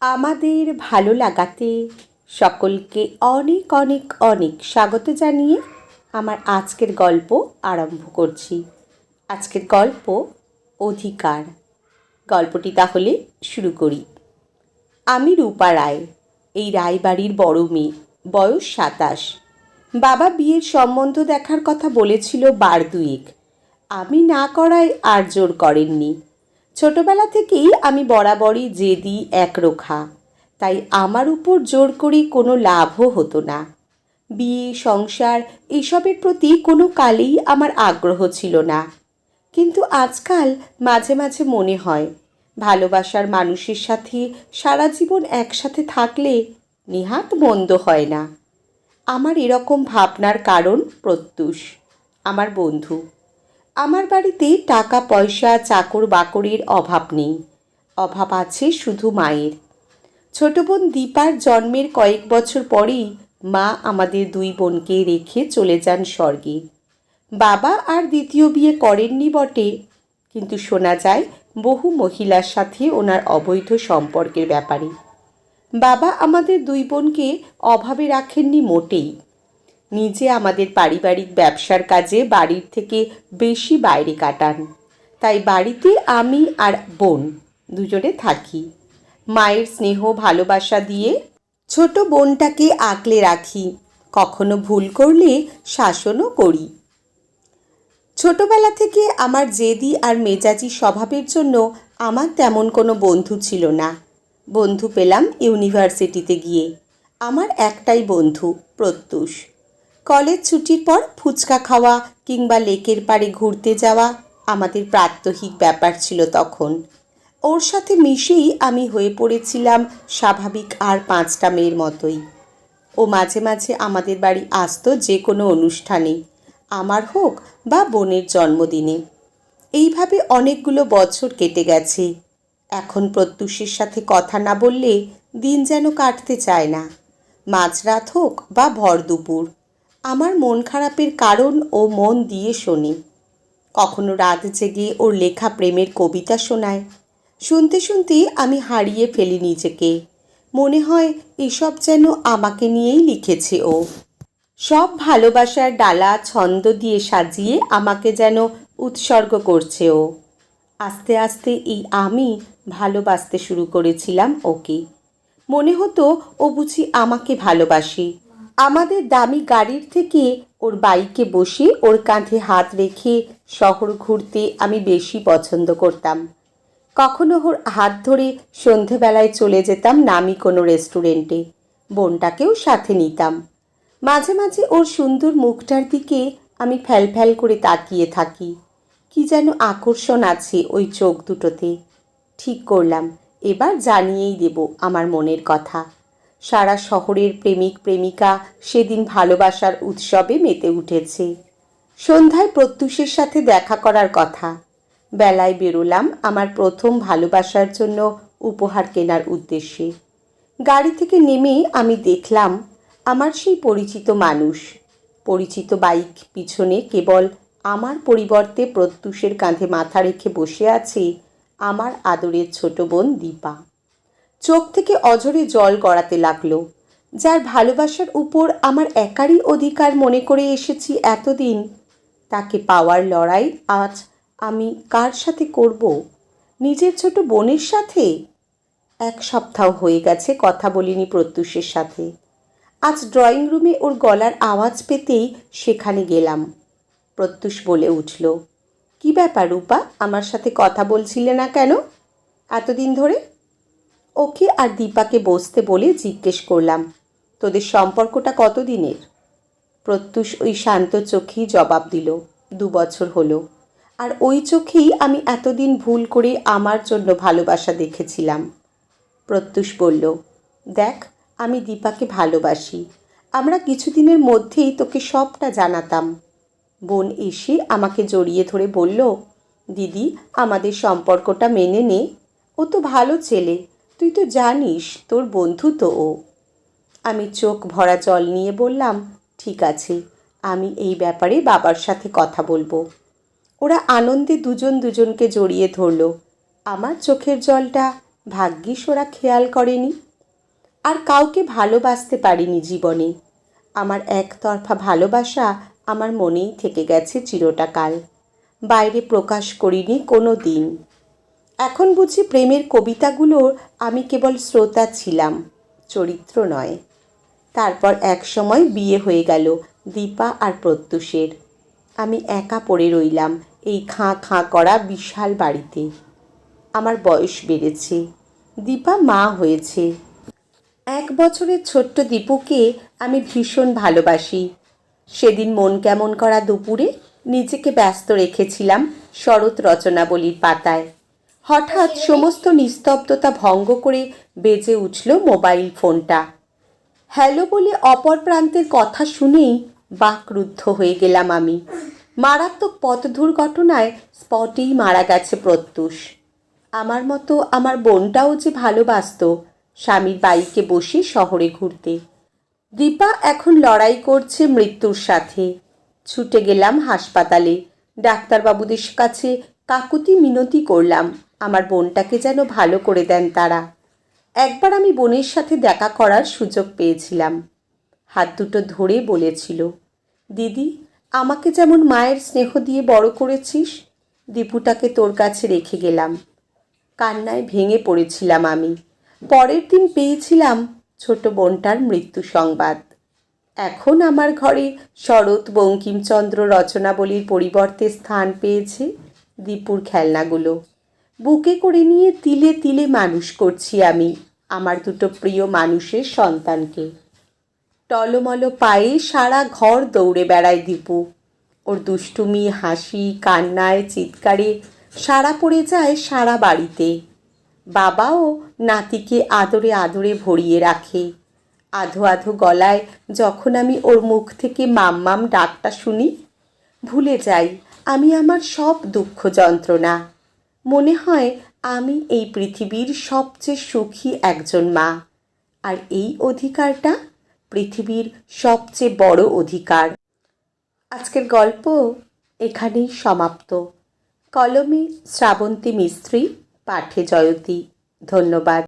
আমাদের ভালো লাগাতে সকলকে অনেক অনেক অনেক স্বাগত জানিয়ে আমার আজকের গল্প আরম্ভ করছি। আজকের গল্প অধিকার। গল্পটি তাহলে শুরু করি। আমি রূপা রায়, এই রায়বাড়ির বড় মেয়ে, বয়স সাতাশ। বাবা বিয়ের সম্বন্ধ দেখার কথা বলেছিল বার দুয়েক। আমি না করায় আর জোর করেননি। ছোটবেলা থেকেই আমি বরাবরই জেদি, একরোখা। তাই আমার উপর জোর করে কোনো লাভও হতো না। বিয়ে, সংসার এসবের প্রতি কোনো কালেই আমার আগ্রহ ছিল না। কিন্তু আজকাল মাঝে মাঝে মনে হয়, ভালোবাসার মানুষের সাথে সারা জীবন একসাথে থাকলে নিহাত মন্দ হয় না। আমার এরকম ভাবনার কারণ প্রত্যুষ, আমার বন্ধু। আমার বাড়িতে টাকা, পয়সা, চাকর, বাকরের অভাব নেই। অভাব আছে শুধু মায়ের। ছোট বোন দীপার জন্মের কয়েক বছর পরেই মা আমাদের দুই বোনকে রেখে চলে যান স্বর্গে। বাবা আর দ্বিতীয় বিয়ে করেননি বটে, কিন্তু শোনা যায় বহু মহিলার সাথে ওনার অবৈধ সম্পর্কের ব্যাপারে। বাবা আমাদের দুই বোনকে অভাবে রাখেননি মোটেই। নিজে আমাদের পারিবারিক ব্যবসার কাজে বাড়ির থেকে বেশি বাইরে কাটান, তাই বাড়িতে আমি আর বোন দুজনে থাকি। মায়ের স্নেহ, ভালোবাসা দিয়ে ছোট বোনটাকে আঁকলে রাখি, কখনো ভুল করলে শাসনও করি। ছোটবেলা থেকে আমার জেদি আর মেজাজি স্বভাবের জন্য আমার তেমন কোনো বন্ধু ছিল না। বন্ধু পেলাম ইউনিভার্সিটিতে গিয়ে। আমার একটাই বন্ধু প্রত্যুষ। কলেজ ছুটির পর ফুচকা খাওয়া কিংবা লেকের পাড়ে ঘুরতে যাওয়া আমাদের প্রাত্যহিক ব্যাপার ছিল তখন। ওর সাথে মিশেই আমি হয়ে পড়েছিলাম স্বাভাবিক আর পাঁচটা মেয়ের মতোই। ও মাঝে মাঝে আমাদের বাড়ি আসতো যে কোনো অনুষ্ঠানে, আমার হোক বা বোনের জন্মদিনে। এইভাবে অনেকগুলো বছর কেটে গেছে। এখন প্রত্যুষের সাথে কথা না বললে দিন যেন কাটতে চায় না। মাঝরাত হোক বা ভর দুপুর। আমার মন খারাপের কারণ ও মন দিয়ে শোনে। কখনো রাত জেগে ওর লেখা প্রেমের কবিতা শোনায়। শুনতে শুনতে আমি হারিয়ে ফেলি নিজেকে। মনে হয় এসব যেন আমাকে নিয়েই লিখেছে ও। সব ভালোবাসার ডালা ছন্দ দিয়ে সাজিয়ে আমাকে যেন উৎসর্গ করছে ও। আস্তে আস্তে এই আমি ভালোবাসতে শুরু করেছিলাম ওকে। মনে হতো ও বুঝি আমাকে ভালোবাসে। আমাদের দামি গাড়ির থেকে ওর বাইকে বসে ওর কাঁধে হাত রেখে শহর ঘুরতে আমি বেশি পছন্দ করতাম। কখনো ওর হাত ধরে সন্ধেবেলায় চলে যেতাম নামি কোনো রেস্টুরেন্টে। বোনটাকেও সাথে নিতাম। মাঝে মাঝে ওর সুন্দর মুখটার দিকে আমি ফ্যাল ফ্যাল করে তাকিয়ে থাকি। কি যেন আকর্ষণ আছে ওই চোখ দুটোতে। ঠিক করলাম, এবার জানিয়েই দেব আমার মনের কথা। সারা শহরের প্রেমিক প্রেমিকা সেদিন ভালোবাসার উৎসবে মেতে উঠেছে। সন্ধ্যায় প্রত্যুষের সাথে দেখা করার কথা। বেলায় বেরোলাম আমার প্রথম ভালোবাসার জন্য উপহার কেনার উদ্দেশ্যে। গাড়ি থেকে নেমে আমি দেখলাম আমার সেই পরিচিত মানুষ। পরিচিত বাইক পিছনে কেবল আমার পরিবর্তে প্রত্যুষের কাঁধে মাথা রেখে বসে আছে আমার আদরের ছোট বোন দীপা। চোখ থেকে অঝরে জল গড়াতে লাগল। যার ভালোবাসার উপর আমার একারই অধিকার মনে করে এসেছি এতদিন। তাকে পাওয়ার লড়াই আজ আমি কার সাথে করব? নিজের ছোট বোনের সাথে? এক সপ্তাহ হয়ে গেছে কথা বলিনি প্রত্যুষের সাথে। আজ ড্রয়িং রুমে ওর গলার আওয়াজ পেতেই সেখানে গেলাম। প্রত্যুষ বলে উঠল, কি ব্যাপার রূপা? আমার সাথে কথা বলছিলে না কেন? এতদিন ধরে ওকে আর দীপাকে বসতে বলে জিজ্ঞেস করলাম, তোদের সম্পর্কটা কতদিনের? প্রত্যুষ ওই শান্ত চোখেই জবাব দিল, দু বছর হলো। আর ওই চোখেই আমি এতদিন ভুল করে আমার জন্য ভালোবাসা দেখেছিলাম। প্রত্যুষ বলল, দেখ, আমি দীপাকে ভালোবাসি। আমরা কিছুদিনের মধ্যেই তোকে সবটা জানাতাম। বোন এসে আমাকে জড়িয়ে ধরে বলল, দিদি, আমাদের সম্পর্কটা মেনে নে। ও তো ভালো ছেলে। তুই তো জানিস, তোর বন্ধু তো ও। আমি চোখ ভরা জল নিয়ে বললাম, ঠিক আছে, আমি এই ব্যাপারে বাবার সাথে কথা বলব। ওরা আনন্দে দুজন দুজনকে জড়িয়ে ধরল। আমার চোখের জলটা, ভাগ্যিস ওরা খেয়াল করেনি। আর কাউকে ভালোবাসতে পারিনি জীবনে। আমার একতরফা ভালোবাসা আমার মনেই থেকে গেছে চিরটাকাল। বাইরে প্রকাশ করিনি কোনো দিন। এখন বুঝি প্রেমের কবিতাগুলোর আমি কেবল শ্রোতা ছিলাম, চরিত্র নয়। তারপর এক সময় বিয়ে হয়ে গেল দীপা আর প্রত্যুষের। আমি একা পড়ে রইলাম এই খাঁ খাঁ করা বিশাল বাড়িতে। আমার বয়স বেড়েছে, দীপা মা হয়েছে। এক বছরের ছোট্ট দীপুকে আমি ভীষণ ভালোবাসি। সেদিন মন কেমন করা দুপুরে নিজেকে ব্যস্ত রেখেছিলাম শরৎ রচনাবলীর পাতায়। হঠাৎ সমস্ত নিস্তব্ধতা ভঙ্গ করে বেজে উঠল মোবাইল ফোনটা। হ্যালো বলে অপর প্রান্তের কথা শুনেই বাকরুদ্ধ হয়ে গেলাম আমি। মারাত্মক পথ দুর্ঘটনায় স্পটেই মারা গেছে প্রত্যুষ। আমার মতো আমার বোনটাও যে ভালোবাসত, স্বামীর বাইকে বসে শহরে ঘুরতে। দীপা এখন লড়াই করছে মৃত্যুর সাথে। ছুটে গেলাম হাসপাতালে। ডাক্তারবাবুদের কাছে কাকুতি মিনতি করলাম। আমার বোনটাকে যেন ভালো করে দেন তারা। একবার আমি বোনের সাথে দেখা করার সুযোগ পেয়েছিলাম। হাত দুটো ধরে বলেছিল, দিদি, আমাকে যেমন মায়ের স্নেহ দিয়ে বড় করেছিস, দীপুটাকে তোর কাছে রেখে গেলাম। কান্নায় ভেঙে পড়েছিলাম আমি। পরের দিন পেয়েছিলাম ছোট বোনটার মৃত্যু সংবাদ। এখন আমার ঘরে শরৎ বঙ্কিমচন্দ্র রচনাবলীর পরিবর্তে স্থান পেয়েছে দীপুর খেলনাগুলো। বুকে করে নিয়ে তিলে তিলে মানুষ করছি আমি, আমার দুটো প্রিয় মানুষের সন্তানকে। টলমল পায়ে সারা ঘর দৌড়ে বেড়ায় দীপু। ওর দুষ্টুমি, হাসি, কান্নায়, চিৎকারে সারা পড়ে যায় সারা বাড়িতে। বাবাও নাতিকে আদরে আদরে ভরিয়ে রাখে। আধো আধো গলায় যখন আমি ওর মুখ থেকে মাম্মাম ডাকটা শুনি, ভুলে যাই, আমি আমার সব দুঃখ যন্ত্রণা। মনে হয় আমি এই পৃথিবীর সবচেয়ে সুখী একজন মা। আর এই অধিকারটা পৃথিবীর সবচেয়ে বড় অধিকার। আজকের গল্প এখানেই সমাপ্ত। কলমে শ্রাবন্তী মিস্ত্রি পাঠে জয়তী। ধন্যবাদ।